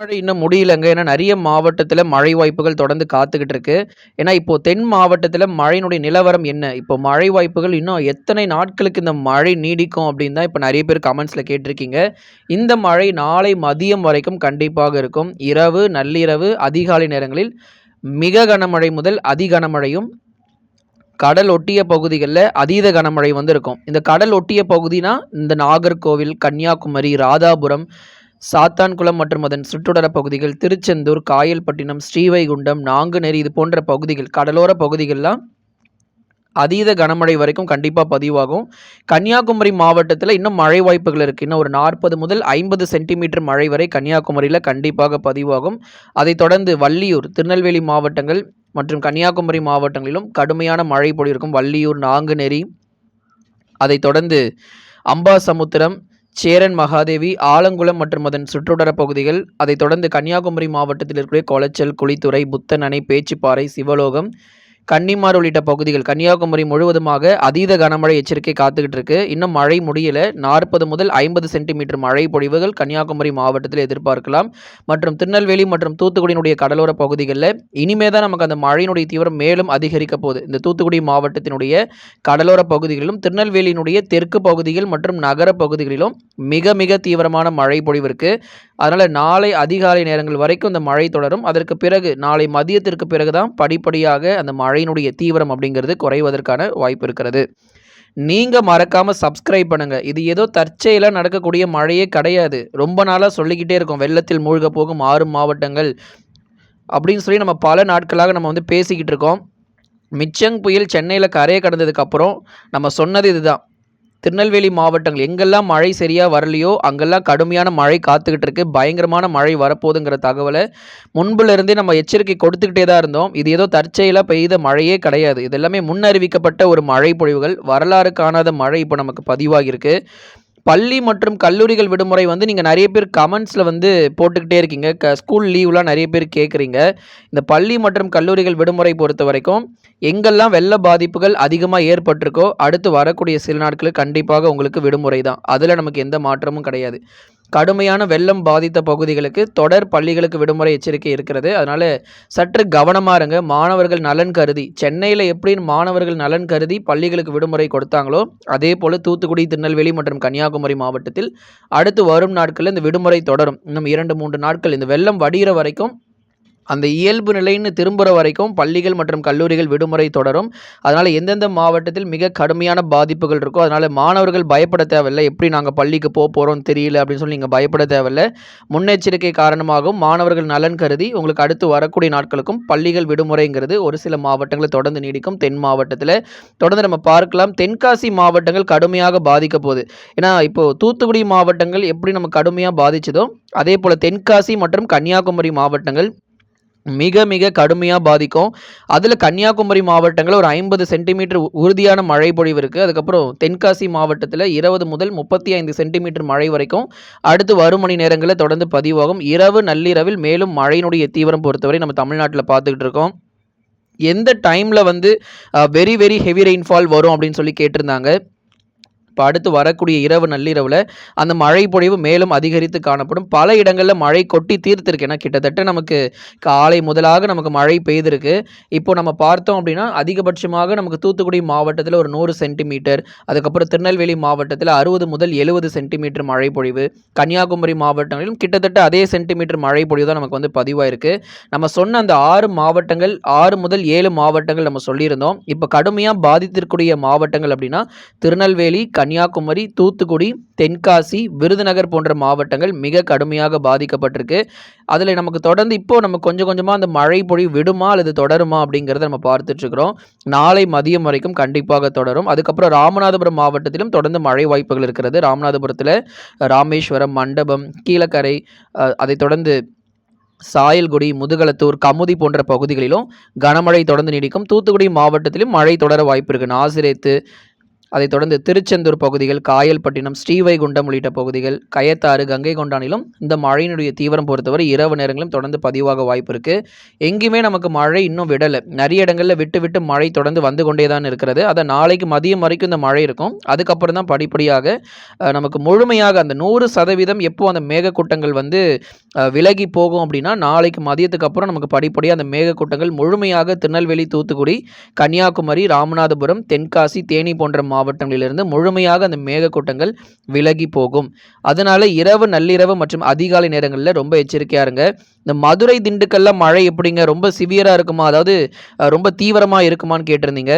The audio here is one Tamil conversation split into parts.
மழை இன்னும் முடியலங்க. ஏன்னா நிறைய மாவட்டத்தில் மழை வாய்ப்புகள் தொடர்ந்து காத்துக்கிட்டு இருக்கு. ஏன்னா இப்போ தென் மாவட்டத்தில் மழையினுடைய நிலவரம் என்ன? இப்போ மழை வாய்ப்புகள் இன்னும் எத்தனை நாட்களுக்கு இந்த மழை நீடிக்கும் அப்படின்னு தான் இப்போ நிறைய பேர் கமெண்ட்ஸில் கேட்டிருக்கீங்க. இந்த மழை நாளை மதியம் வரைக்கும் கண்டிப்பாக இருக்கும். இரவு, நள்ளிரவு, அதிகாலை நேரங்களில் மிக கனமழை முதல் அதி கனமழையும், கடல் ஒட்டிய பகுதிகளில் அதீத கனமழை வந்து இருக்கும். இந்த கடல் ஒட்டிய பகுதினா, இந்த நாகர்கோவில், கன்னியாகுமரி, ராதாபுரம், சாத்தான்குளம் மற்றும் அதன் சுற்றுடர பகுதிகள், திருச்செந்தூர், காயல்பட்டினம், ஸ்ரீவைகுண்டம், நாங்குநேரி இது போன்ற பகுதிகள், கடலோர பகுதிகள்லாம் அதீத கனமழை வரைக்கும் கண்டிப்பாக பதிவாகும். கன்னியாகுமரி மாவட்டத்தில் இன்னும் மழை வாய்ப்புகள் இருக்குது இன்னும் ஒரு 40 முதல் 50 சென்டிமீட்டர் மழை வரை கன்னியாகுமரியில் கண்டிப்பாக பதிவாகும். அதைத் தொடர்ந்து வள்ளியூர், திருநெல்வேலி மாவட்டங்கள் மற்றும் கன்னியாகுமரி மாவட்டங்களிலும் கடுமையான மழை பொழிவு இருக்கும். வள்ளியூர், நாங்குநேரி, அதைத் தொடர்ந்து அம்பாசமுத்திரம், சேரன் மகாதேவி, ஆலங்குளம் மற்றும் அதன் சுற்றுவட்டார பகுதிகள், அதைத் தொடர்ந்து கன்னியாகுமரி மாவட்டத்தில் இருக்கக்கூடிய கொளச்சல், குளித்துறை, புத்தனணை, பேச்சிப்பாறை, சிவலோகம், கன்னிமார் உள்ளிட்ட பகுதிகள் கன்னியாகுமரி முழுவதுமாக அதீத கனமழை எச்சரிக்கை காத்துக்கிட்டு இருக்கு. இன்னும் மழை முடியல. 40 முதல் 50 சென்டிமீட்டர் மழை பொழிவுகள் கன்னியாகுமரி மாவட்டத்தில் எதிர்பார்க்கலாம். மற்றும் திருநெல்வேலி மற்றும் தூத்துக்குடியினுடைய கடலோர பகுதிகளில் இனிமே தான் நமக்கு அந்த மழையினுடைய தீவிரம் மேலும் அதிகரிக்க போகுது. இந்த தூத்துக்குடி மாவட்டத்தினுடைய கடலோர பகுதிகளிலும், திருநெல்வேலியினுடைய தெற்கு பகுதிகள் மற்றும் நகர பகுதிகளிலும் மிக மிக தீவிரமான மழை பொழிவு இருக்கு. அதனால் நாளை அதிகாலை நேரங்கள் வரைக்கும் இந்த மழை தொடரும். அதற்கு பிறகு நாளை மதியத்திற்கு பிறகு தான் படிப்படியாக அந்த மழை மழையினுடைய தீவிரம் அப்படிங்கிறது குறைவதற்கான வாய்ப்பு இருக்கிறது. நீங்கள் மறக்காமல் சப்ஸ்கிரைப் பண்ணுங்கள் இது ஏதோ தற்செயலாக நடக்கக்கூடிய மழையே கிடையாது. ரொம்ப நாளாக சொல்லிக்கிட்டே இருக்கோம். வெள்ளத்தில் மூழ்க போகும் ஆறு மாவட்டங்கள் அப்படின்னு சொல்லி நம்ம பல நாட்களாக நம்ம வந்து பேசிக்கிட்டு இருக்கோம். மிச்சங் புயல் சென்னையில் கரையை கடந்ததுக்கப்புறம் நம்ம சொன்னது இதுதான். திருநெல்வேலி மாவட்டங்கள் எங்கெல்லாம் மழை சரியாக வரலையோ, அங்கெல்லாம் கடுமையான மழை காத்துக்கிட்டு இருக்கு. பயங்கரமான மழை வரப்போகுதுங்கிற தகவலை முன்புலேருந்தே நம்ம எச்சரிக்கை கொடுத்துக்கிட்டே தான் இருந்தோம். இது ஏதோ தற்செயலாக பெய்த மழையே கிடையாது. இது எல்லாமே முன்னறிவிக்கப்பட்ட ஒரு மழை பொழிவுகள். வரலாறு காணாத மழை இப்போ நமக்கு பதிவாகியிருக்கு. பள்ளி மற்றும் கல்லூரிகள் விடுமுறை வந்து நீங்கள் நிறைய பேர் கமெண்ட்ஸில் வந்து போட்டுக்கிட்டே இருக்கீங்க. க ஸ்கூல் லீவ்லாம் நிறைய பேர் கேட்குறீங்க. இந்த பள்ளி மற்றும் கல்லூரிகள் விடுமுறை பொறுத்த வரைக்கும் எங்கெல்லாம் வெள்ள பாதிப்புகள் அதிகமாக ஏற்பட்டிருக்கோ, அடுத்து வரக்கூடிய சில நாட்களுக்கு கண்டிப்பாக உங்களுக்கு விடுமுறை தான். அதில் நமக்கு எந்த மாற்றமும் கிடையாது. கடுமையான வெள்ளம் பாதித்த பகுதிகளுக்கு தொடர் பள்ளிகளுக்கு விடுமுறை எச்சரிக்கை இருக்கிறது. அதனால் சற்று கவனமாக இருங்க. மாணவர்கள் நலன் கருதி சென்னையில் எப்படின்னு மாணவர்கள் நலன் கருதி பள்ளிகளுக்கு விடுமுறை கொடுத்தாங்களோ, அதேபோல தூத்துக்குடி, திருநெல்வேலி மற்றும் கன்னியாகுமரி மாவட்டத்தில் அடுத்து வரும் நாட்களில் இந்த விடுமுறை தொடரும். இன்னும் 2, 3 நாட்கள் இந்த வெள்ளம் வடிகிற வரைக்கும் அந்த இயல்பு நிலைன்னு திரும்புற வரைக்கும் பள்ளிகள் மற்றும் கல்லூரிகள் விடுமுறை தொடரும். அதனால் எந்தெந்த மாவட்டத்தில் மிக கடுமையான பாதிப்புகள் இருக்கோ, அதனால் மாணவர்கள் பயப்பட தேவையில்லை எப்படி நாங்கள் பள்ளிக்கு போக போகிறோம் தெரியல அப்படின்னு சொல்லி நீங்கள் பயப்பட தேவையில்லை முன்னெச்சரிக்கை காரணமாகவும் மாணவர்கள் நலன் கருதி உங்களுக்கு அடுத்து வரக்கூடிய நாட்களுக்கும் பள்ளிகள் விடுமுறைங்கிறது ஒரு சில மாவட்டங்களில் தொடர்ந்து நீடிக்கும். தென் மாவட்டத்தில் தொடர்ந்து நம்ம பார்க்கலாம். தென்காசி மாவட்டங்கள் கடுமையாக பாதிக்க போகுது. ஏன்னா இப்போ தூத்துக்குடி மாவட்டங்கள் எப்படி நம்ம கடுமையாக பாதிச்சதோ, அதேபோல தென்காசி மற்றும் கன்னியாகுமரி மாவட்டங்கள் மிக மிக கடுமையாக பாதிக்கும். அதில் கன்னியாகுமரி மாவட்டங்களில் ஒரு 50 சென்டிமீட்டர் உறுதியான மழை பொழிவு இருக்குது அதுக்கப்புறம் தென்காசி மாவட்டத்தில் இருபது முதல் 35 சென்டிமீட்டர் மழை வரைக்கும் அடுத்து வரும் மணி நேரங்களில் தொடர்ந்து பதிவாகும். இரவு, நள்ளிரவில் மேலும் மழையினுடைய தீவிரம் பொறுத்தவரை நம்ம தமிழ்நாட்டில் பார்த்துக்கிட்டு இருக்கோம். எந்த டைமில் வந்து வெரி வெரி ஹெவி ரெயின்ஃபால் வரும் அப்படின்னு சொல்லி கேட்டிருந்தாங்க. இப்போ அடுத்து வரக்கூடிய இரவு, நள்ளிரவில் அந்த மழை பொழிவு மேலும் அதிகரித்து காணப்படும். பல இடங்களில் மழை கொட்டி தீர்த்திருக்கு. ஏன்னா கிட்டத்தட்ட நமக்கு காலை முதலாக நமக்கு மழை பெய்திருக்கு. இப்போ நம்ம பார்த்தோம் அப்படின்னா, அதிகபட்சமாக நமக்கு தூத்துக்குடி மாவட்டத்தில் ஒரு நூறு சென்டிமீட்டர், அதுக்கப்புறம் திருநெல்வேலி மாவட்டத்தில் அறுபது முதல் 70 சென்டிமீட்டர் மழை பொழிவு, கன்னியாகுமரி மாவட்டங்களிலும் கிட்டத்தட்ட அதே சென்டிமீட்டர் மழை பொழிவு தான் நமக்கு வந்து பதிவாயிருக்கு. நம்ம சொன்ன அந்த ஆறு மாவட்டங்கள் ஆறு முதல் ஏழு மாவட்டங்கள் நம்ம சொல்லியிருந்தோம். இப்போ கடுமையாக பாதித்திருக்கக்கூடிய மாவட்டங்கள் அப்படின்னா, திருநெல்வேலி, கன்னியாகுமரி, தூத்துக்குடி, தென்காசி, விருதுநகர் போன்ற மாவட்டங்கள் மிக கடுமையாக பாதிக்கப்பட்டிருக்கு. அதில் நமக்கு தொடர்ந்து இப்போது நம்ம கொஞ்சம் கொஞ்சமாக அந்த மழை பொழிவு விடுமா அல்லது தொடருமா அப்படிங்கிறத நம்ம பார்த்துட்ருக்குறோம் நாளை மதியம் வரைக்கும் கண்டிப்பாக தொடரும். அதுக்கப்புறம் ராமநாதபுரம் மாவட்டத்திலும் தொடர்ந்து மழை வாய்ப்புகள் இருக்கிறது. ராமநாதபுரத்தில் ராமேஸ்வரம், மண்டபம், கீழக்கரை, அதை அதைத் தொடர்ந்து சாயல்குடி, முதுகலத்தூர் கமுதி போன்ற பகுதிகளிலும் கனமழை தொடர்ந்து நீடிக்கும். தூத்துக்குடி மாவட்டத்திலும் மழை தொடர வாய்ப்பு இருக்கு. நாசிரேத்து, அதைத் தொடர்ந்து திருச்செந்தூர் பகுதிகள், காயல்பட்டினம், ஸ்ரீவைகுண்டம் உள்ளிட்ட பகுதிகள், கயத்தாறு, கங்கை கொண்டானிலும் இந்த மழையினுடைய தீவிரம் பொறுத்தவரை இரவு நேரங்களிலும் தொடர்ந்து பதிவாக வாய்ப்பு இருக்கு. எங்கேயுமே நமக்கு மழை இன்னும் விடலை நிறைய இடங்களில் விட்டு, விட்டு மழை தொடர்ந்து வந்து கொண்டே தான் இருக்கிறது. அதை நாளைக்கு மதியம் வரைக்கும் இந்த மழை இருக்கும். அதுக்கப்புறம் தான் படிப்படியாக நமக்கு முழுமையாக அந்த 100% எப்போ அந்த மேகக்கூட்டங்கள் வந்து விலகி போகும் அப்படின்னா நாளைக்கு மதியத்துக்கு அப்புறம் நமக்கு படிப்படியாக அந்த மேகக்கூட்டங்கள் முழுமையாக திருநெல்வேலி, தூத்துக்குடி, கன்னியாகுமரி, ராமநாதபுரம், தென்காசி, தேனி போன்ற மாவட்டங்களிலிருந்து முழுமையாக அந்த மேகக்கூட்டங்கள் விலகி போகும். அதனால இரவு, நள்ளிரவு மற்றும் அதிகாலை நேரங்களில் ரொம்ப எச்சரிக்கையா இருங்க. இந்த மதுரை, திண்டுக்கல்ல மழை எப்படிங்க? ரொம்ப சிவியராக இருக்குமா? அதாவது ரொம்ப தீவிரமாக இருக்குமான்னு கேட்டிருந்தீங்க.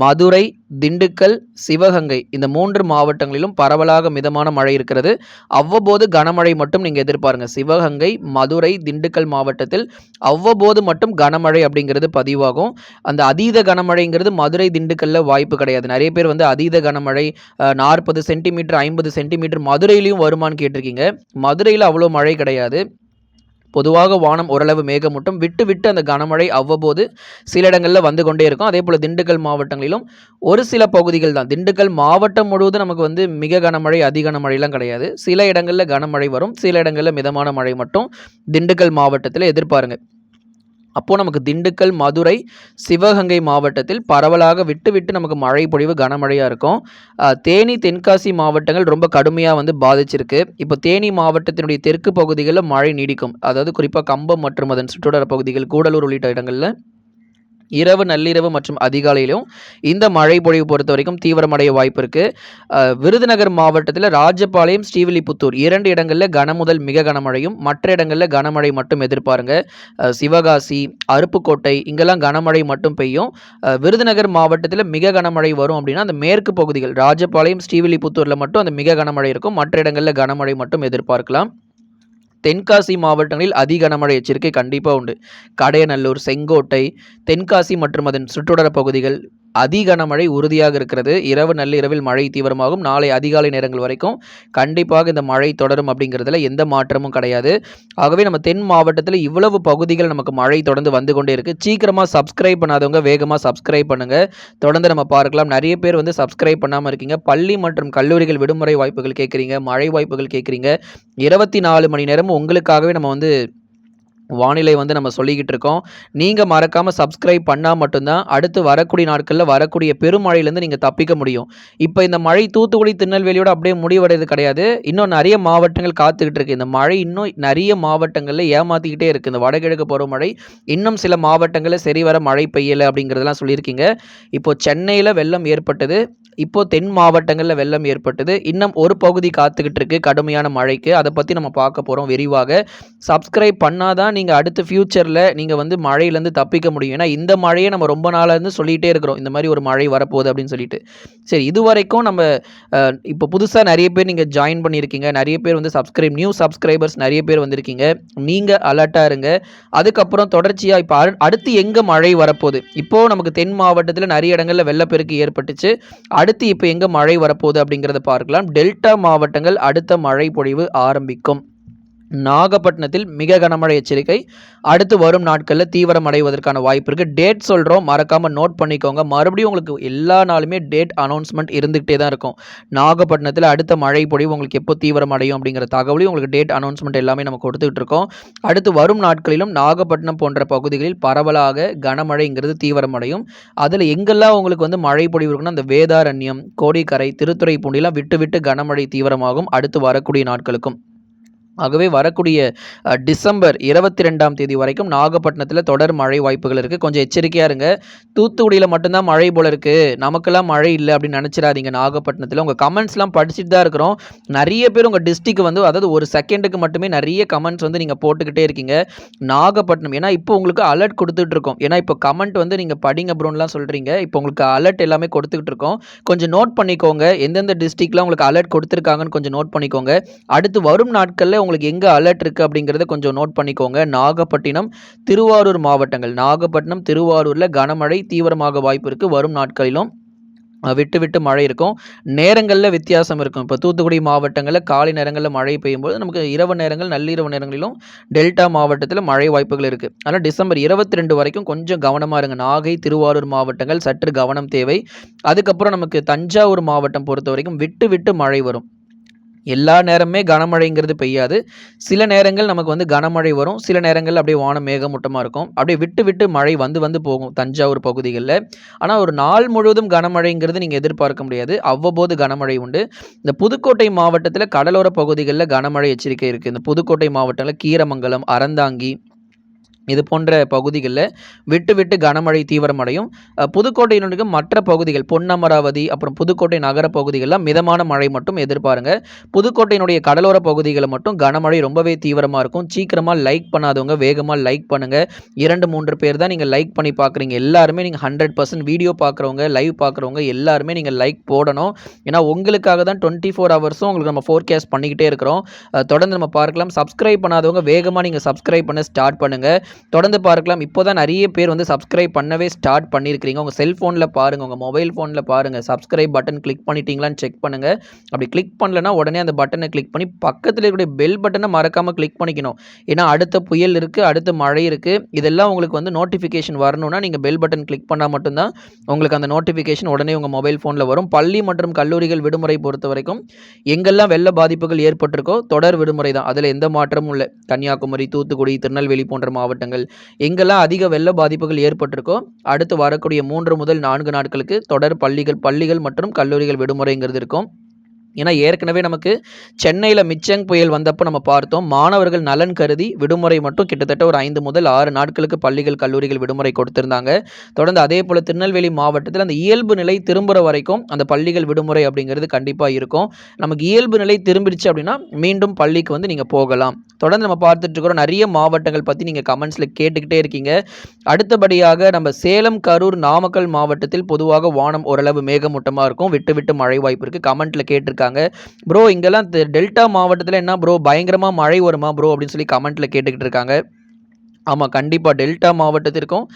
மதுரை, திண்டுக்கல், சிவகங்கை இந்த மூன்று மாவட்டங்களிலும் பரவலாக மிதமான மழை இருக்கிறது. அவ்வப்போது கனமழை மட்டும் நீங்கள் எதிர்பாருங்க. சிவகங்கை, மதுரை, திண்டுக்கல் மாவட்டத்தில் அவ்வப்போது மட்டும் கனமழை அப்படிங்கிறது பதிவாகும். அந்த அதீத கனமழைங்கிறது மதுரை, திண்டுக்கல்ல வாய்ப்பு கிடையாது. நிறைய பேர் வந்து அதீத கனமழை நாற்பது சென்டிமீட்டர், 50 சென்டிமீட்டர் மதுரையிலையும் வருமான்னு கேட்டிருக்கீங்க. மதுரையில் அவ்வளோ மழை கிடையாது. பொதுவாக வானம் ஓரளவு மேகமூட்டம். விட்டு, விட்டு அந்த கனமழை அவ்வப்போது சில இடங்களில் வந்து கொண்டே இருக்கும். அதே போல் திண்டுக்கல் மாவட்டங்களிலும் ஒரு சில பகுதிகள் தான். திண்டுக்கல் மாவட்டம் முழுவதும் நமக்கு வந்து மிக கனமழை, அதிக கனமழைலாம் கிடையாது. சில இடங்களில் கனமழை வரும். சில இடங்களில் மிதமான மழை மட்டும் திண்டுக்கல் மாவட்டத்தில் எதிர்பாருங்க. அப்போது நமக்கு திண்டுக்கல், மதுரை, சிவகங்கை மாவட்டத்தில் பரவலாக விட்டு, விட்டு நமக்கு மழை பொழிவு கனமழையாக இருக்கும். தேனி, தென்காசி மாவட்டங்கள் ரொம்ப கடுமையாக வந்து பாதிச்சிருக்கு. இப்போ தேனி மாவட்டத்தினுடைய தெற்கு பகுதிகளில் மழை நீடிக்கும். அதாவது குறிப்பாக கம்பம் மற்றும் அதன் சுற்றுவட்டார பகுதிகள், கூடலூர் உள்ளிட்ட இடங்களில் இரவு, நள்ளிரவு மற்றும் அதிகாலையிலும் இந்த மழை பொழிவு பொறுத்த வரைக்கும் தீவிரமடைய வாய்ப்பு இருக்குது விருதுநகர் மாவட்டத்தில் ராஜபாளையம், ஸ்ரீவில்லிபுத்தூர் இரண்டு இடங்களில் கன முதல் மிக கனமழையும், மற்ற இடங்களில் கனமழை மட்டும் எதிர்பாருங்க. சிவகாசி, அருப்புக்கோட்டை இங்கெல்லாம் கனமழை மட்டும் பெய்யும். விருதுநகர் மாவட்டத்தில் மிக கனமழை வரும் அப்படின்னா அந்த மேற்கு பகுதிகள் ராஜபாளையம், ஸ்ரீவில்லிபுத்தூரில் மட்டும் அந்த மிக கனமழை இருக்கும். மற்ற இடங்களில் கனமழை மட்டும் எதிர்பார்க்கலாம். தென்காசி மாவட்டங்களில் அதிக கனமழை எச்சரிக்கை கண்டிப்பாக உண்டு. கடையநல்லூர், செங்கோட்டை, தென்காசி மற்றும் அதன் சுற்றுவட்டார பகுதிகள் அதி கனமழை உறுதியாக இருக்கிறது. இரவு, நள்ளிரவில் மழை தீவிரமாகும். நாளை அதிகாலை நேரங்கள் வரைக்கும் கண்டிப்பாக இந்த மழை தொடரும் அப்படிங்கிறதுல எந்த மாற்றமும் கிடையாது. ஆகவே நம்ம தென் மாவட்டத்தில் இவ்வளவு பகுதிகள் நமக்கு மழை தொடர்ந்து வந்து கொண்டே இருக்கு. சீக்கிரமாக சப்ஸ்கிரைப் பண்ணாதவங்க வேகமாக சப்ஸ்கிரைப் பண்ணுங்க. தொடர்ந்து நம்ம பார்க்கலாம். நிறைய பேர் வந்து சப்ஸ்கிரைப் பண்ணாமல் இருக்கீங்க. பள்ளி மற்றும் கல்லூரிகள் விடுமுறை வாய்ப்புகள் கேட்குறீங்க மழை வாய்ப்புகள் கேட்குறீங்க இருபத்தி நாலு மணி நேரமும் உங்களுக்காகவே நம்ம வந்து வானிலை வந்து நம்ம சொல்லிக்கிட்டு இருக்கோம். நீங்கள் மறக்காமல் சப்ஸ்கிரைப் பண்ணால் மட்டும்தான் அடுத்து வரக்கூடிய நாட்களில் வரக்கூடிய பெருமழையிலேருந்து நீங்கள் தப்பிக்க முடியும். இப்போ இந்த மழை தூத்துக்குடி, திருநெல்வேலியோட அப்படியே முடிவடைது கிடையாது. இன்னும் நிறைய மாவட்டங்கள் காத்துக்கிட்டு இருக்கு. இந்த மழை இன்னும் நிறைய மாவட்டங்களில் ஏமாற்றிக்கிட்டே இருக்குது இந்த வடகிழக்கு பருவமழை இன்னும் சில மாவட்டங்களில் சரி வர மழை பெய்யல அப்படிங்கிறதெல்லாம் சொல்லியிருக்கீங்க. இப்போ சென்னையில் வெள்ளம் ஏற்பட்டது. இப்போ தென் மாவட்டங்களில் வெள்ளம் ஏற்பட்டது. இன்னும் ஒரு பகுதி காத்துக்கிட்டு இருக்கு கடுமையான மழைக்கு. அதை பற்றி நம்ம பார்க்க போகிறோம் விரிவாக. சப்ஸ்கிரைப் பண்ணாதான் நீங்கள் அடுத்த அடுத்து நீங்கள் வந்து மழையிலேருந்து தப்பிக்க முடியும். ஏன்னா இந்த மழையை நம்ம ரொம்ப நாளாக இருந்து சொல்லிகிட்டே இருக்கிறோம். இந்த மாதிரி ஒரு மழை வரப்போகுது அப்படின்னு சொல்லிட்டு. சரி இதுவரைக்கும் நம்ம இப்போ புதுசாக நிறைய பேர் நீங்கள் ஜாயின் பண்ணியிருக்கீங்க. நிறைய பேர் வந்து சப்ஸ்கிரைப் நியூ சப்ஸ்கிரைபர்ஸ் நிறைய பேர் வந்திருக்கீங்க. நீங்கள் அலர்ட்டாக இருங்க. அதுக்கப்புறம் தொடர்ச்சியாக இப்போ அடுத்து எங்கே மழை வரப்போகுது இப்போது நமக்கு தென் மாவட்டத்தில் நிறைய இடங்களில் வெள்ளப்பெருக்கு ஏற்பட்டுச்சு. அடுத்து இப்போ எங்கே மழை வரப்போகுது அப்படிங்கிறத பார்க்கலாம். டெல்டா மாவட்டங்கள் அடுத்த மழை பொழிவு ஆரம்பிக்கும். நாகப்பட்டினத்தில் மிக கனமழை எச்சரிக்கை. அடுத்து வரும் நாட்களில் தீவிரம் அடைவதற்கான வாய்ப்பு இருக்குது டேட் சொல்கிறோம் மறக்காமல் நோட் பண்ணிக்கோங்க. மறுபடியும் உங்களுக்கு எல்லா நாளுமே டேட் அனௌன்ஸ்மெண்ட் இருந்துக்கிட்டே தான் இருக்கும். நாகப்பட்டினத்தில் அடுத்த மழை பொழிவு உங்களுக்கு எப்போ தீவிரம் அடையும் அப்படிங்கிற தகவலையும் உங்களுக்கு டேட் அனௌன்ஸ்மெண்ட் எல்லாமே நம்ம கொடுத்துக்கிட்டு இருக்கோம். அடுத்து வரும் நாட்களிலும் நாகப்பட்டினம் போன்ற பகுதிகளில் பரவலாக கனமழைங்கிறது தீவிரமடையும். அதில் எங்கெல்லாம் உங்களுக்கு வந்து மழை பொழிவு இருக்குன்னா, அந்த வேதாரண்யம், கோடிக்கரை, திருத்துறைப்பூண்டிலாம் விட்டு, விட்டு கனமழை தீவிரமாகும். அடுத்து வரக்கூடிய நாட்களுக்கும். ஆகவே வரக்கூடிய டிசம்பர் இருபத்தி ரெண்டாம் தேதி வரைக்கும் நாகப்பட்டினத்தில் தொடர் மழை வாய்ப்புகள் இருக்குது கொஞ்சம் எச்சரிக்கையாக இருங்க. தூத்துக்குடியில் மட்டும்தான் மழை போல இருக்குது நமக்கெல்லாம் மழை இல்லை அப்படின்னு நினச்சிடாதீங்க நாகப்பட்டினத்தில் உங்கள் கமெண்ட்ஸ்லாம் படிச்சுட்டு தான் இருக்கிறோம். நிறைய பேர் உங்கள் டிஸ்ட்ரிக்ட் வந்து அதாவது ஒரு செகண்டுக்கு மட்டுமே நிறைய கமெண்ட்ஸ் வந்து நீங்கள் போட்டுக்கிட்டே இருக்கீங்க. நாகப்பட்டினம் ஏன்னா இப்போ உங்களுக்கு அலர்ட் கொடுத்துட்டு இருக்கோம். ஏன்னா இப்போ கமெண்ட் வந்து நீங்கள் படிங்க ப்ரோன்லாம் சொல்கிறீங்க இப்போ உங்களுக்கு அலர்ட் எல்லாமே கொடுத்துக்கிட்டு இருக்கோம். கொஞ்சம் நோட் பண்ணிக்கோங்க. எந்தெந்த டிஸ்ட்ரிக்ட்லாம் உங்களுக்கு அலர்ட் கொடுத்துருக்காங்கன்னு கொஞ்சம் நோட் பண்ணிக்கோங்க. அடுத்து வரும் நாட்களில் உங்களுக்கு எங்கே அலர்ட் இருக்குது அப்படிங்கிறத கொஞ்சம் நோட் பண்ணிக்கோங்க. நாகப்பட்டினம், திருவாரூர் மாவட்டங்கள். நாகப்பட்டினம், திருவாரூரில் கனமழை தீவிரமாக வாய்ப்பு இருக்குது வரும் நாட்களிலும். விட்டு விட்டு மழை இருக்கும். நேரங்களில் வித்தியாசம் இருக்கும். இப்போ தூத்துக்குடி மாவட்டங்களில் காலை நேரங்களில் மழை பெய்யும்போது, நமக்கு இரவு நேரங்கள், நள்ளிரவு நேரங்களிலும் டெல்டா மாவட்டத்தில் மழை வாய்ப்புகள் இருக்குது ஆனால் டிசம்பர் 22 வரைக்கும் கொஞ்சம் கவனமா இருங்க. நாகை, திருவாரூர் மாவட்டங்கள் சற்று கவனம் தேவை. அதுக்கப்புறம் நமக்கு தஞ்சாவூர் மாவட்டம் பொறுத்த வரைக்கும் விட்டு விட்டு மழை வரும். எல்லா நேரமுமே கனமழைங்கிறது பெய்யாது. சில நேரங்கள் நமக்கு வந்து கனமழை வரும். சில நேரங்கள் அப்படியே வானம் மேகமூட்டமாக இருக்கும். அப்படியே விட்டு விட்டு மழை வந்து வந்து போகும் தஞ்சாவூர் பகுதிகளில் ஆனால் ஒரு நாள் முழுவதும் கனமழைங்கிறது நீங்கள் எதிர்பார்க்க முடியாது. அவ்வப்போது கனமழை உண்டு. இந்த புதுக்கோட்டை மாவட்டத்தில் கடலோர பகுதிகளில் கனமழை எச்சரிக்கை இருக்குது இந்த புதுக்கோட்டை மாவட்டத்தில் கீரமங்கலம், அறந்தாங்கி இது போன்ற பகுதிகளில் விட்டு விட்டு கனமழை தீவிரமடையும். புதுக்கோட்டையினுடைய மற்ற பகுதிகள் பொன்னமராவதி, அப்புறம் புதுக்கோட்டை நகர பகுதிகளில் மிதமான மழை மட்டும் எதிர்பாருங்க. புதுக்கோட்டையினுடைய கடலோர பகுதிகளில் மட்டும் கனமழை ரொம்பவே தீவிரமாக இருக்கும். சீக்கிரமாக லைக் பண்ணாதவங்க வேகமாக லைக் பண்ணுங்கள் இரண்டு மூன்று பேர் தான் நீங்கள் லைக் பண்ணி பார்க்குறீங்க. எல்லாருமே நீங்கள் ஹண்ட்ரட் பர்சன்ட் வீடியோ பார்க்குறவங்க, லைவ் பார்க்குறவங்க எல்லாருமே நீங்கள் லைக் போடணும். ஏன்னா உங்களுக்காக தான் 24 ஹவர்ஸும் உங்களுக்கு நம்ம ஃபோர்காஸ்ட் பண்ணிக்கிட்டே இருக்கிறோம். தொடர்ந்து நம்ம பார்க்கலாம். சப்ஸ்கிரைப் பண்ணாதவங்க வேகமாக நீங்கள் சப்ஸ்கிரைப் பண்ண ஸ்டார்ட் பண்ணுங்கள் தொடர்ந்து பார்க்கலாம். இப்போ தான் நிறைய பேர் வந்து சப்ஸ்கிரைப் பண்ணவே ஸ்டார்ட் பண்ணியிருக்கிறீங்க. உங்கள் செல்ஃபோனில் பாருங்கள் உங்கள் மொபைல் ஃபோனில் பாருங்கள் சப்ஸ்கிரைப் பட்டன் கிளிக் பண்ணிட்டீங்களான்னு செக் பண்ணுங்கள் அப்படி கிளிக் பண்ணலனா உடனே அந்த பட்டனை கிளிக் பண்ணி பக்கத்தில் இருக்கக்கூடிய பெல் பட்டனை மறக்காமல் கிளிக் பண்ணிக்கணும். ஏன்னா அடுத்த புயல் இருக்குது அடுத்த மழை இருக்குது இதெல்லாம் உங்களுக்கு வந்து நோட்டிஃபிகேஷன் வரணும்னா நீங்கள் பெல் பட்டன் கிளிக் பண்ணால் மட்டும்தான் உங்களுக்கு அந்த நோட்டிஃபிகேஷன் உடனே உங்கள் மொபைல் ஃபோனில் வரும். பள்ளி மற்றும் கல்லூரிகள் விடுமுறை பொறுத்த வரைக்கும் எங்கெல்லாம் வெள்ள பாதிப்புகள் ஏற்பட்டிருக்கோ தொடர் விடுமுறை தான். அதில் எந்த மாற்றமும் இல்லை கன்னியாகுமரி, தூத்துக்குடி, திருநெல்வேலி போன்ற மாவட்டங்கள் எங்கெல்லாம் அதிக வெள்ள பாதிப்புகள் ஏற்பட்டிருக்கோ, அடுத்து வரக்கூடிய மூன்று முதல் நான்கு நாட்களுக்கு தொடர் பள்ளிகள் பள்ளிகள் மற்றும் கல்லூரிகள் விடுமுறைங்கிறது இருக்கும். ஏன்னா ஏற்கனவே நமக்கு சென்னையில் மிச்சங் புயல் வந்தப்போ நம்ம பார்த்தோம். மாணவர்கள் நலன் கருதி விடுமுறை மட்டும் கிட்டத்தட்ட ஒரு ஐந்து முதல் ஆறு நாட்களுக்கு பள்ளிகள், கல்லூரிகள் விடுமுறை கொடுத்திருந்தாங்க. தொடர்ந்து அதே போல் திருநெல்வேலி மாவட்டத்தில் அந்த இயல்பு நிலை திரும்புகிற வரைக்கும் அந்த பள்ளிகள் விடுமுறை அப்படிங்கிறது கண்டிப்பாக இருக்கும். நமக்கு இயல்பு நிலை திரும்பிடுச்சு அப்படின்னா, மீண்டும் பள்ளிக்கு வந்து நீங்கள் போகலாம். தொடர்ந்து நம்ம பார்த்துட்ருக்குறோம் நிறைய மாவட்டங்கள் பற்றி நீங்கள் கமெண்ட்ஸில் கேட்டுக்கிட்டே இருக்கீங்க. அடுத்தபடியாக நம்ம சேலம், கரூர், நாமக்கல் மாவட்டத்தில் பொதுவாக வானம் ஓரளவு மேகமூட்டமாக இருக்கும். விட்டு விட்டு மழை வாய்ப்பு இருக்குது கமெண்ட்டில் கேட்டிருக்காங்க. ப்ரோ இங்கெல்லாம் டெல்டா மாவட்டத்தில் என்ன ப்ரோ பயங்கரமாக மழை வருமா ப்ரோ? அப்படின்னு சொல்லி கமெண்ட்டில் கேட்டுக்கிட்டு இருக்காங்க. ஆமாம் கண்டிப்பாக டெல்டா மாவட்டத்திற்கும்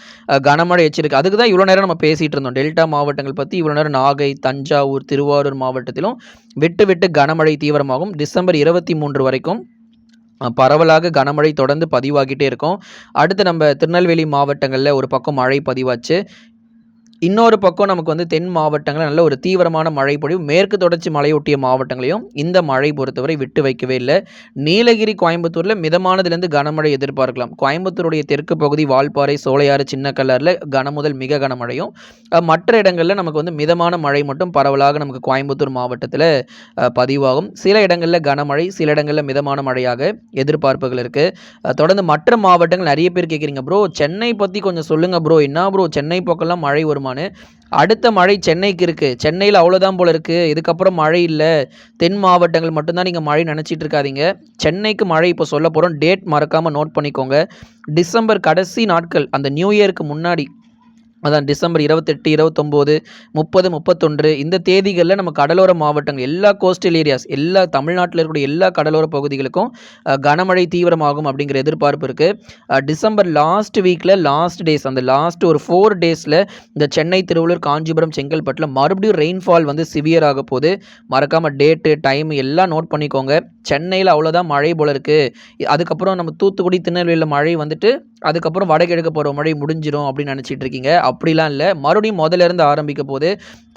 கனமழை எச்சரிக்கை. அதுக்கு தான் இவ்வளோ நேரம் நம்ம பேசிட்டு இருந்தோம். டெல்டா மாவட்டங்கள் பற்றி இவ்வளோ நேரம் நாகை, தஞ்சாவூர், திருவாரூர் மாவட்டத்திலும் விட்டு விட்டு கனமழை தீவிரமாகும். டிசம்பர் 23 வரைக்கும் பரவலாக கனமழை தொடர்ந்து பதிவாகிட்டே இருக்கும். அடுத்து நம்ம திருநெல்வேலி மாவட்டங்களில் ஒரு பக்கம் மழை பதிவாச்சு. இன்னொரு பக்கம் நமக்கு வந்து தென் மாவட்டங்களில் நல்ல ஒரு தீவிரமான மழை பொழிவு. மேற்கு தொடர்ச்சி மலையொட்டிய மாவட்டங்களையும் இந்த மழை பொறுத்தவரை விட்டு வைக்கவே இல்லை நீலகிரி, கோயம்புத்தூரில் மிதமானதுலேருந்து கனமழை எதிர்பார்க்கலாம். கோயம்புத்தூருடைய தெற்கு பகுதி வால்பாறை, சோலையாறு, சின்ன கலரில் கனமுதல் மிக கனமழையும், மற்ற இடங்களில் நமக்கு வந்து மிதமான மழை மட்டும் பரவலாக நமக்கு கோயம்புத்தூர் மாவட்டத்தில் பதிவாகும். சில இடங்களில் கனமழை, சில இடங்களில் மிதமான மழையாக எதிர்பார்ப்புகள் இருக்குது தொடர்ந்து மற்ற மாவட்டங்கள் நிறைய பேர் கேட்குறீங்க ப்ரோ சென்னை பற்றி கொஞ்சம் சொல்லுங்கள் ப்ரோ. என்ன ப்ரோ சென்னை பக்கம்லாம் மழை வருமான்னு? அடுத்த மழை சென்னைக்கு இருக்கு. சென்னையில் அவ்வளோதான் போல இருக்கு. இதுக்கப்புறம் மழை இல்லை தென் மாவட்டங்கள் மட்டும்தான் நீங்கள் மழை நினச்சிட்டு இருக்காதீங்க. சென்னைக்கு மழை இப்போ சொல்ல போகிறோம் டேட் மறக்காமல் நோட் பண்ணிக்கோங்க. டிசம்பர் கடைசி நாட்கள் அந்த நியூ இயருக்கு முன்னாடி அதான் டிசம்பர் 28, 29, 30, 31 இந்த தேதிகளில் நம்ம கடலோர மாவட்டங்கள் எல்லா கோஸ்டல் ஏரியாஸ் எல்லா தமிழ்நாட்டில் இருக்கக்கூடிய எல்லா கடலோர பகுதிகளுக்கும் கனமழை தீவிரமாகும் அப்படிங்கிற எதிர்பார்ப்பு இருக்குது டிசம்பர் லாஸ்ட் வீக்கில் லாஸ்ட் டேஸ் அந்த லாஸ்ட் ஒரு ஃபோர் டேஸில் இந்த சென்னை, திருவள்ளூர், காஞ்சிபுரம், செங்கல்பட்டில் மறுபடியும் ரெயின்ஃபால் வந்து சிவியர் ஆக போது. மறக்காமல் டேட்டு, டைம் எல்லாம் நோட் பண்ணிக்கோங்க. சென்னையில் அவ்வளோதான் மழை போல இருக்குது அதுக்கப்புறம் நம்ம தூத்துக்குடி, திருநெல்வேலியில் மழை வந்துட்டு, அதுக்கப்புறம் வடகிழக்கு போகிற மழை முடிஞ்சிடும் அப்படின்னு நினச்சிட்டு இருக்கீங்க. அப்படிலாம் இல்லை மறுபடியும் முதல்ல இருந்து ஆரம்பிக்க போது.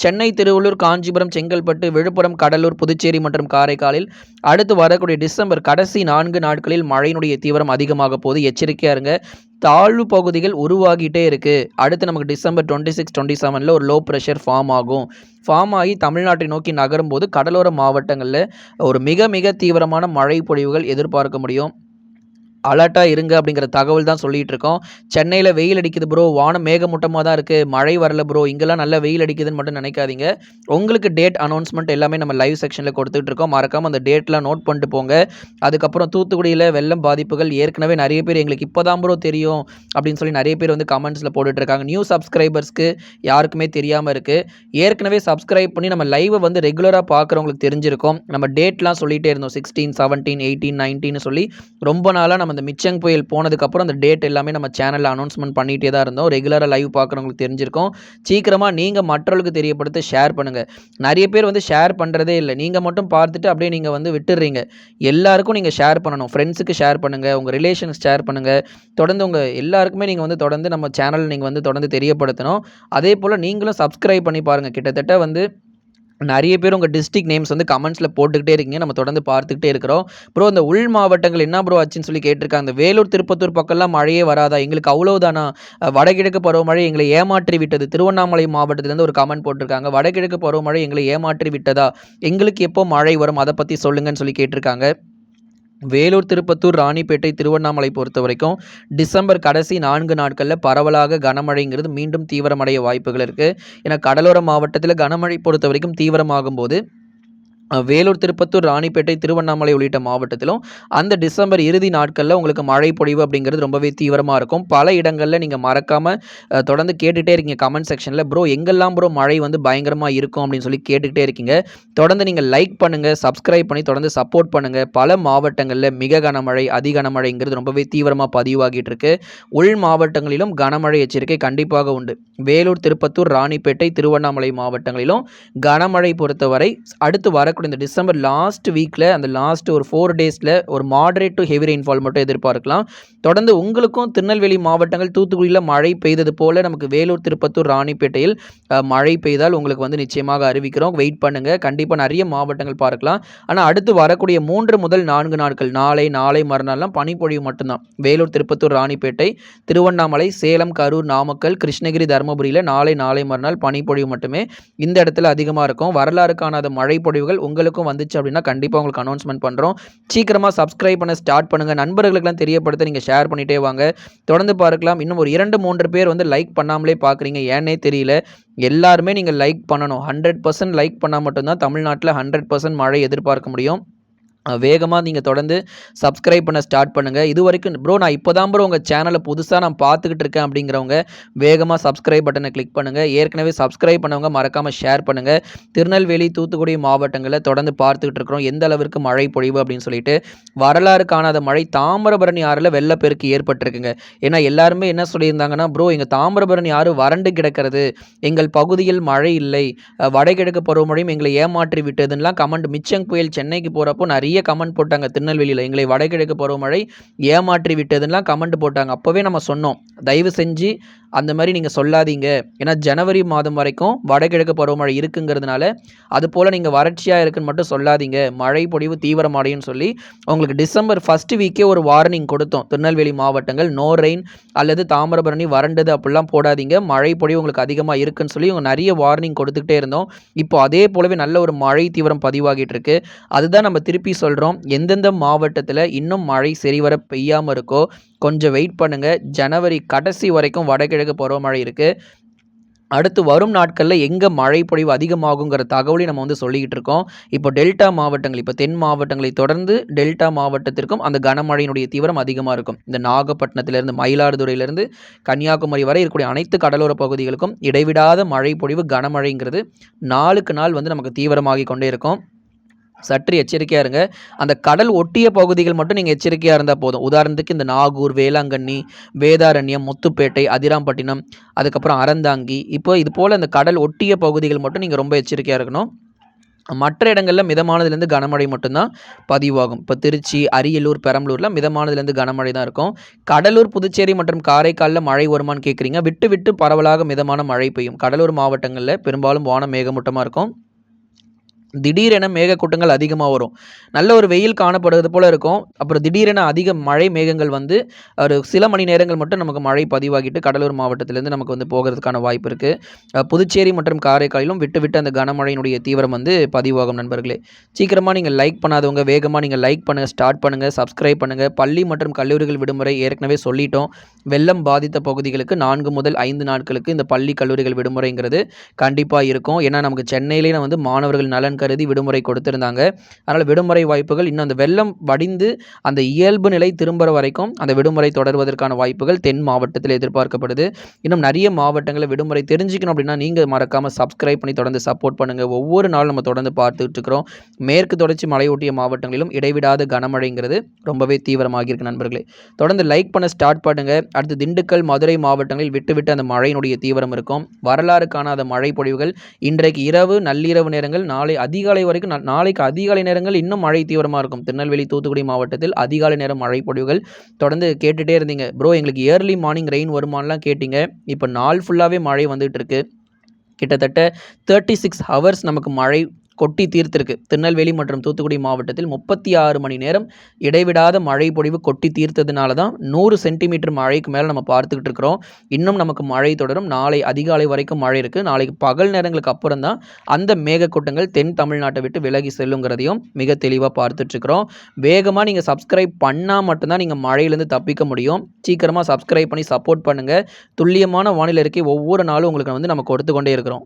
சென்னை, திருவள்ளூர், காஞ்சிபுரம், செங்கல்பட்டு, விழுப்புரம், கடலூர், புதுச்சேரி மற்றும் காரைக்காலில் அடுத்து வரக்கூடிய டிசம்பர் கடைசி நான்கு நாட்களில் மழையினுடைய தீவிரம் அதிகமாக போது. எச்சரிக்கையாக இருங்க. தாழ்வு பகுதிகள் உருவாகிட்டே இருக்குது அடுத்து நமக்கு டிசம்பர் 26, 27ல ஒரு லோ ப்ரெஷர் ஃபார்ம் ஆகும். ஃபார்ம் ஆகி தமிழ்நாட்டை நோக்கி நகரும் போது கடலோர மாவட்டங்களில் ஒரு மிக மிக தீவிரமான மழை பொழிவுகள் எதிர்பார்க்க முடியும். அலர்ட்டாக இருங்க அப்படிங்கிற தகவல் தான் சொல்லிகிட்டு இருக்கோம். சென்னையில் வெயில் அடிக்குது ப்ரோ. வானம் மேகமூட்டமாக தான் இருக்குது மழை வரல ப்ரோ. இங்கெல்லாம் நல்லா வெயில் அடிக்குதுன்னு மட்டும் நினைக்காதீங்க உங்களுக்கு டேட் அனௌன்ஸ்மெண்ட் எல்லாமே நம்ம லைவ் செக்ஷனில் கொடுத்துட்டு இருக்கோம். மறக்காமல் அந்த டேட்லாம் நோட் பண்ணிட்டு போங்க. அதுக்கப்புறம் தூத்துக்குடியில் வெள்ளம் பாதிப்புகள் ஏற்கனவே நிறைய பேர் எங்களுக்கு இப்போ தான் ப்ரோ தெரியும் அப்படின்னு சொல்லி நிறைய பேர் வந்து கமெண்ட்ஸில் போட்டுட்ருக்காங்க நியூ சப்ஸ்கிரைபர்ஸ்க்கு யாருக்குமே தெரியாமல் இருக்குது ஏற்கனவே சப்ஸ்கிரைப் பண்ணி நம்ம லைவை வந்து ரெகுலராக பார்க்குறவங்களுக்கு தெரிஞ்சிருக்கும். நம்ம டேட்லாம் சொல்லிகிட்டே இருந்தோம். 16, 17, 18, 19ன்னு சொல்லி ரொம்ப நாளாக நம்ம அந்த மிச்சங் புயல் போனதுக்கப்புறம் அந்த டேட் எல்லாமே நம்ம சேனலில் அனௌன்ஸ்மெண்ட் பண்ணிகிட்டே தான் இருந்தோம். ரெகுலராக லைவ் பார்க்குறவங்களுக்கு தெரிஞ்சிருக்கோம். சீக்கிரமாக நீங்கள் மற்றவர்களுக்கு தெரியப்படுத்த ஷேர் பண்ணுங்கள் நிறைய பேர் வந்து ஷேர் பண்ணுறதே இல்லை. நீங்கள் மட்டும் பார்த்துட்டு அப்படியே நீங்கள் வந்து விட்டுடுறீங்க எல்லாருக்கும் நீங்கள் ஷேர் பண்ணணும். ஃப்ரெண்ட்ஸுக்கு ஷேர் பண்ணுங்கள் உங்கள் ரிலேஷன்ஸ் ஷேர் பண்ணுங்கள் தொடர்ந்து உங்கள் எல்லாருக்குமே நீங்கள் வந்து தொடர்ந்து நம்ம சேனல் நீங்கள் வந்து தொடர்ந்து தெரியப்படுத்தணும். அதே போல் நீங்களும் சப்ஸ்கிரைப் பண்ணி பாருங்கள் கிட்டத்தட்ட வந்து நிறைய பேர் உங்கள் டிஸ்ட்ரிக்ட் நேம்ஸ் வந்து கமெண்ட்ஸில் போட்டுக்கிட்டே இருக்கீங்க. நம்ம தொடர்ந்து பார்த்துக்கிட்டே இருக்கிறோம். ப்ரோ இந்த உள் மாவட்டங்கள் என்ன ப்ரோ ஆச்சுன்னு சொல்லி கேட்டிருக்காங்க. வேலூர் திருப்பத்தூர் பக்கம்லாம் மழையே வராதா? எங்களுக்கு அவ்வளோதானா வடகிழக்கு பருவமழை எங்களை ஏமாற்றி விட்டது. திருவண்ணாமலை மாவட்டத்திலேருந்து ஒரு கமெண்ட் போட்டிருக்காங்க. வடகிழக்கு பருவமழை எங்களை ஏமாற்றி விட்டதா? எங்களுக்கு எப்போ மழை வரும்? அதை பற்றி சொல்லுங்கன்னு சொல்லி கேட்டிருக்காங்க. வேலூர் திருப்பத்தூர் ராணிப்பேட்டை திருவண்ணாமலை பொறுத்த வரைக்கும் டிசம்பர் கடைசி நான்கு நாட்களில் பரவலாக கனமழைங்கிறது மீண்டும் தீவிரமடைய வாய்ப்புகள் இருக்குது ஏன்னா கடலோர மாவட்டத்தில் கனமழை பொறுத்த வரைக்கும் தீவிரமாகும் போது வேலூர் திருப்பத்தூர் ராணிப்பேட்டை திருவண்ணாமலை உள்ளிட்ட மாவட்டத்திலும் அந்த டிசம்பர் இறுதி நாட்களில் உங்களுக்கு மழை பொழிவு அப்படிங்கிறது ரொம்பவே தீவிரமாக இருக்கும். பல இடங்களில் நீங்கள் மறக்காமல் தொடர்ந்து கேட்டுகிட்டே இருக்கீங்க. கமெண்ட் செக்ஷனில் ப்ரோ எங்கெல்லாம் ப்ரோ மழை வந்து பயங்கரமாக இருக்கும்? அப்படின்னு சொல்லி கேட்டுக்கிட்டே இருக்கீங்க. தொடர்ந்து நீங்கள் லைக் பண்ணுங்கள் சப்ஸ்கிரைப் பண்ணி தொடர்ந்து சப்போர்ட் பண்ணுங்கள் பல மாவட்டங்களில் மிக கனமழை அதி கனமழைங்கிறது ரொம்பவே தீவிரமாக பதிவாகிட்டு இருக்கு உள் மாவட்டங்களிலும் கனமழை எச்சரிக்கை கண்டிப்பாக உண்டு. வேலூர் திருப்பத்தூர் ராணிப்பேட்டை திருவண்ணாமலை மாவட்டங்களிலும் கனமழை பொறுத்தவரை அடுத்து வர வரக்கூடிய இந்த டிசம்பர் லாஸ்ட் வீக்கில் அந்த லாஸ்ட் ஒரு ஃபோர் டேஸில் ஒரு மாடரேட் டு ஹெவி ரெயின்ஃபால் மட்டும் எதிர்பார்க்கலாம். தொடர்ந்து உங்களுக்கும் திருநெல்வேலி மாவட்டங்கள் தூத்துக்குடியில் மழை பெய்தது போல் நமக்கு வேலூர் திருப்பத்தூர் ராணிப்பேட்டையில் மழை பெய்தால் உங்களுக்கு வந்து நிச்சயமாக அறிவிக்கிறோம். வெயிட் பண்ணுங்கள் கண்டிப்பாக நிறைய மாவட்டங்கள் பார்க்கலாம். ஆனால் அடுத்து வரக்கூடிய மூன்று முதல் நான்கு நாட்கள் நாளை நாளை மறுநாள்லாம் பனிப்பொழிவு மட்டும்தான். வேலூர் திருப்பத்தூர் ராணிப்பேட்டை திருவண்ணாமலை சேலம் கரூர் நாமக்கல் கிருஷ்ணகிரி தருமபுரியில் நாளை நாளை மறுநாள் பனிப்பொழிவு மட்டுமே இந்த இடத்துல அதிகமாக இருக்கும். வரலாறு காணாத மழை பொழிவுகள் உங்களுக்கும் வந்துச்சு அப்படின்னா கண்டிப்பாக உங்களுக்கு அனௌன்ஸ்மெண்ட் பண்ணுறோம் சீக்கிரமாக சப்ஸ்கிரைப் பண்ண ஸ்டார்ட் பண்ணுங்கள் நண்பர்களுக்கெல்லாம் தெரியப்படுத்த நீங்கள் ஷேர் பண்ணிகிட்டே வாங்க. தொடர்ந்து பார்க்கலாம். இன்னும் ஒரு இரண்டு மூன்று பேர் வந்து லைக் பண்ணாமலே பார்க்குறீங்க. ஏன்னே தெரியல. எல்லாருமே நீங்கள் லைக் பண்ணணும். ஹண்ட்ரட் பர்சன்ட் லைக் பண்ணால் மட்டும்தான் தமிழ்நாட்டில் ஹண்ட்ரட் பர்சன்ட் மழை எதிர்பார்க்க முடியும். வேகமாக நீங்கள் தொடர்ந்து சப்ஸ்கிரைப் பண்ண ஸ்டார்ட் பண்ணுங்கள் இது வரைக்கும் ப்ரோ நான் இப்போ தான் ப்ரோ உங்கள் சேனலை புதுசாக நான் பார்த்துக்கிட்டு இருக்கேன் அப்படிங்கிறவங்க வேகமாக சப்ஸ்கிரைப் பட்டனை கிளிக் பண்ணுங்கள் ஏற்கனவே சப்ஸ்கிரைப் பண்ணவங்க மறக்காமல் ஷேர் பண்ணுங்கள் திருநெல்வேலி தூத்துக்குடி மாவட்டங்களில் தொடர்ந்து பார்த்துக்கிட்டு இருக்கிறோம். எந்த அளவிற்கு மழை பொழிவு அப்படின்னு சொல்லிட்டு வரலாறு காணாத மழை தாமிரபரணி ஆறில் வெள்ளப்பெருக்கு ஏற்பட்டிருக்குங்க. ஏன்னா எல்லாருமே என்ன சொல்லியிருந்தாங்கன்னா ப்ரோ எங்கள் தாமிரபரணி ஆறு வறண்டு கிடக்கிறது. எங்கள் பகுதியில் மழை இல்லை. வடகிழக்கு பருவமழையும் எங்களை ஏமாற்றி விட்டதுன்னெலாம் கமெண்ட் மிச்சங் புயல் சென்னைக்கு போகிறப்போ நிறைய கமெண்ட் போட்டாங்க. திருநெல்வேலியில் எங்களை வடகிழக்கு பருவமழை ஏமாற்றி விட்டதுலாம் கமெண்ட் போட்டாங்க. அப்போவே நம்ம சொன்னோம். தயவு செஞ்சு அந்த மாதிரி நீங்கள் சொல்லாதீங்க. ஏன்னா ஜனவரி மாதம் வரைக்கும் வடகிழக்கு பருவமழை இருக்குங்கிறதுனால அது போல் நீங்கள் வறட்சியாக இருக்குன்னு மட்டும் சொல்லாதீங்க. மழை பொழிவு தீவிரமடையும்னு சொல்லி உங்களுக்கு டிசம்பர் ஃபர்ஸ்ட் வீக்கே ஒரு வார்னிங் கொடுத்தோம். திருநெல்வேலி மாவட்டங்கள் நோ ரெயின் அல்லது தாமிரபரணி வறண்டது அப்படிலாம் போடாதீங்க. மழை பொழிவு உங்களுக்கு அதிகமாக இருக்குன்னு சொல்லி நிறைய வார்னிங் கொடுத்துக்கிட்டே இருந்தோம். இப்போ அதே போலவே நல்ல ஒரு மழை தீவிரம் பதிவாகிட்டு இருக்கு. அதுதான் நம்ம திருப்பி சொல்கிறோம் எந்தெந்த மாவட்டத்தில் இன்னும் மழை சரிவர பெய்யாமல் இருக்கோ கொஞ்சம் வெயிட் பண்ணுங்கள் ஜனவரி கடைசி வரைக்கும் வடகிழக்கு பருவமழை இருக்குது அடுத்து வரும் நாட்களில் எங்கே மழை பொழிவு அதிகமாகுங்கிற தகவலையும் நம்ம வந்து சொல்லிக்கிட்டு இருக்கோம். இப்போ டெல்டா மாவட்டங்கள் இப்போ தென் மாவட்டங்களை தொடர்ந்து டெல்டா மாவட்டத்திற்கும் அந்த கனமழையினுடைய தீவிரம் அதிகமாக இருக்கும். இந்த நாகப்பட்டினத்திலிருந்து மயிலாடுதுறையிலிருந்து கன்னியாகுமரி வரை இருக்கக்கூடிய அனைத்து கடலோர பகுதிகளுக்கும் இடைவிடாத மழை பொழிவு கனமழைங்கிறது நாளுக்கு நாள் வந்து நமக்கு தீவிரமாகி கொண்டே இருக்கும். சற்று எச்சரிக்கையாக இருங்க. அந்த கடல் ஒட்டிய பகுதிகள் மட்டும் நீங்கள் எச்சரிக்கையாக இருந்தால் போதும். உதாரணத்துக்கு இந்த நாகூர் வேளாங்கண்ணி வேதாரண்யம் முத்துப்பேட்டை அதிராம்பட்டினம் அதுக்கப்புறம் அறந்தாங்கி. இப்போ இது போல் இந்த கடல் ஒட்டிய பகுதிகள் மட்டும் நீங்கள் ரொம்ப எச்சரிக்கையாக இருக்கணும். மற்ற இடங்களில் மிதமானதுலேருந்து கனமழை மட்டும்தான் பதிவாகும். இப்போ திருச்சி அரியலூர் பெரம்பலூரில் மிதமானதுலேருந்து கனமழை தான் இருக்கும். கடலூர் புதுச்சேரி மற்றும் காரைக்காலில் மழை வருமான்னு கேட்குறீங்க விட்டு விட்டு பரவலாக மிதமான மழை பெய்யும். கடலூர் மாவட்டங்களில் பெரும்பாலும் வானம் மேகமூட்டமாக இருக்கும். திடீரென மேகக்கூட்டங்கள் அதிகமாக வரும். நல்ல ஒரு வெயில் காணப்படுவது போல் இருக்கும். அப்புறம் திடீரென அதிக மழை மேகங்கள் வந்து ஒரு சில மணி நேரங்கள் மட்டும் நமக்கு மழை பதிவாகிட்டு கடலூர் மாவட்டத்திலேருந்து நமக்கு வந்து போகிறதுக்கான வாய்ப்பு இருக்குது புதுச்சேரி மற்றும் காரைக்காலிலும் விட்டு விட்டு அந்த கனமழையினுடைய தீவிரம் வந்து பதிவாகும் நண்பர்களே. சீக்கிரமாக நீங்கள் லைக் பண்ணாதவங்க வேகமாக நீங்கள் லைக் பண்ணுங்கள் ஸ்டார்ட் பண்ணுங்கள் சப்ஸ்கிரைப் பண்ணுங்கள் பள்ளி மற்றும் கல்லூரிகள் விடுமுறை ஏற்கனவே சொல்லிட்டோம். வெள்ளம் பாதித்த பகுதிகளுக்கு நான்கு முதல் ஐந்து நாட்களுக்கு இந்த பள்ளி கல்லூரிகள் விடுமுறைங்கிறது கண்டிப்பாக இருக்கும். ஏன்னா நமக்கு சென்னையிலேயே வந்து மாணவர்கள் நலன் கருதி விடுமுறை கொடுத்திருந்தாங்க. அதனால் விடுமுறை வாய்ப்புகள் இன்னும் அந்த வெள்ளம் வடிந்து அந்த இயல்பு நிலை திரும்புகிற வரைக்கும் அந்த விடுமுறை தொடர்வதற்கான வாய்ப்புகள் தென் மாவட்டத்தில் எதிர்பார்க்கப்படுது. இன்னும் நிறைய மாவட்டங்களில் விடுமுறை தெரிஞ்சுக்கணும் அப்படின்னா நீங்கள் மறக்காமல் சப்ஸ்கிரைப் பண்ணி தொடர்ந்து சப்போர்ட் பண்ணுங்கள் ஒவ்வொரு நாளும் நம்ம தொடர்ந்து பார்த்துட்டு இருக்கிறோம். மேற்கு தொடர்ச்சி மலையொட்டிய மாவட்டங்களிலும் இடைவிடாத கனமழைங்கிறது ரொம்பவே தீவிரமாகி இருக்கு நண்பர்களே. தொடர்ந்து லைக் பண்ண ஸ்டார்ட் பண்ணுங்க. அடுத்து திண்டுக்கல், மதுரை மாவட்டங்களில் விட்டு விட்டு அந்த மழையினுடைய தீவிரம் இருக்கும். வரலாறு காணாத மழை பொழிவுகள் இன்றைக்கு இரவு, நள்ளிரவு நேரங்கள், நாளை அதிகாலை வரைக்கும் நாளைக்கு அதிகாலை நேரங்கள் இன்னும் மழை தீவிரமாக இருக்கும். திருநெல்வேலி, தூத்துக்குடி மாவட்டத்தில் அதிகாலை நேரம் மழை பொழிவுகள் தொடர்ந்து கேட்டுகிட்டே இருந்தீங்க. ப்ரோ எங்களுக்கு இயர்லி மார்னிங் ரெயின் வருமானலாம் கேட்டீங்க. இப்போ நாள் ஃபுல்லாகவே மழை வந்துட்டு இருக்கு. கிட்டத்தட்ட 36 ஹவர்ஸ் நமக்கு மழை கொட்டி தீர்த்திருக்கு. திருநெல்வேலி மற்றும் தூத்துக்குடி மாவட்டத்தில் 36 மணி நேரம் இடைவிடாத மழை பொழிவு கொட்டி தீர்த்ததுனால தான் நூறு சென்டிமீட்டர் மழைக்கு மேலே நம்ம பார்த்துக்கிட்டு இருக்கிறோம். இன்னும் நமக்கு மழை தொடரும். நாளை அதிகாலை வரைக்கும் மழை இருக்குது நாளைக்கு பகல் நேரங்களுக்கு அப்புறம் தான் அந்த மேகக்கூட்டங்கள் தென் தமிழ்நாட்டை விட்டு விலகி செல்லுங்கிறதையும் மிக தெளிவாக பார்த்துட்ருக்குறோம் வேகமாக நீங்கள் சப்ஸ்கிரைப் பண்ணால் மட்டும்தான் நீங்கள் மழையிலேருந்து தப்பிக்க முடியும். சீக்கிரமாக சப்ஸ்கிரைப் பண்ணி சப்போர்ட் பண்ணுங்கள் துல்லியமான வானிலை இருக்கே ஒவ்வொரு நாளும் உங்களுக்கு வந்து நம்ம கொடுத்து கொண்டே இருக்கிறோம்.